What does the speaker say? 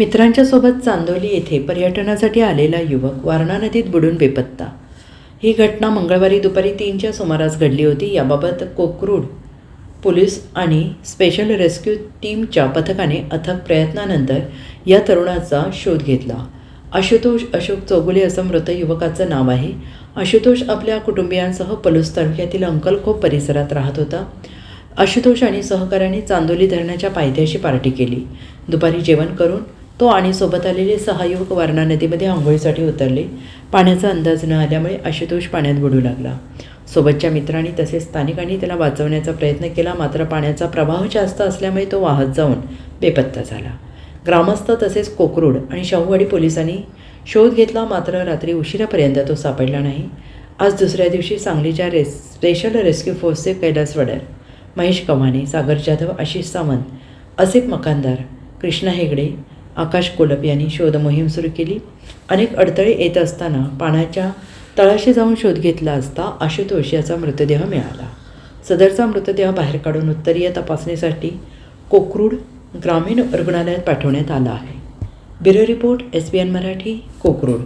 मित्रांच्या सोबत चांदोली येथे पर्यटनासाठी आलेला युवक वारणा नदीत बुडून बेपत्ता. ही घटना मंगळवारी दुपारी तीनच्या सुमारास घडली होती. याबाबत कोकरूड पोलीस आणि स्पेशल रेस्क्यू टीमच्या पथकाने अथक प्रयत्नानंतर या तरुणाचा शोध घेतला. आशुतोष अशोक चौगुले असं मृत युवकाचं नाव आहे. आशुतोष आपल्या कुटुंबियांसह पलूस तालुक्यातील अंकलखोप परिसरात राहत होता. आशुतोष आणि सहकाऱ्यांनी चांदोली धरणाच्या पायथ्याशी पार्टी केली. दुपारी जेवण करून तो आणि सोबत आलेले सहा युवक वारणा नदीमध्ये आंघोळीसाठी उतरले. पाण्याचा अंदाज न आल्यामुळे आशुतोष पाण्यात बुडू लागला. सोबतच्या मित्रांनी तसेच स्थानिकांनी त्याला वाचवण्याचा प्रयत्न केला मात्र पाण्याचा प्रवाह जास्त असल्यामुळे तो वाहत जाऊन बेपत्ता झाला. ग्रामस्थ तसेच कोकरूड आणि शाहूवाडी पोलिसांनी शोध घेतला मात्र रात्री उशिरापर्यंत तो सापडला नाही. आज दुसऱ्या दिवशी सांगलीच्या रेस स्पेशल रेस्क्यू फोर्सचे कैलास वडर महेश कमाने सागर जाधव आशिष सावंत असिफ मकानदार कृष्णा हेगडे आकाश कोलप यांनी शोध मोहीम सुरू केली. अनेक अडथळे येत असताना पाण्याच्या तळाशी जाऊन शोध घेतला असता आशुतोष याचा मृतदेह मिळाला. सदरचा मृतदेह बाहेर काढून उत्तरीय तपासणीसाठी कोकरूड ग्रामीण रुग्णालयात पाठवण्यात आला आहे. Bureau report S B N Marathi Kokrud.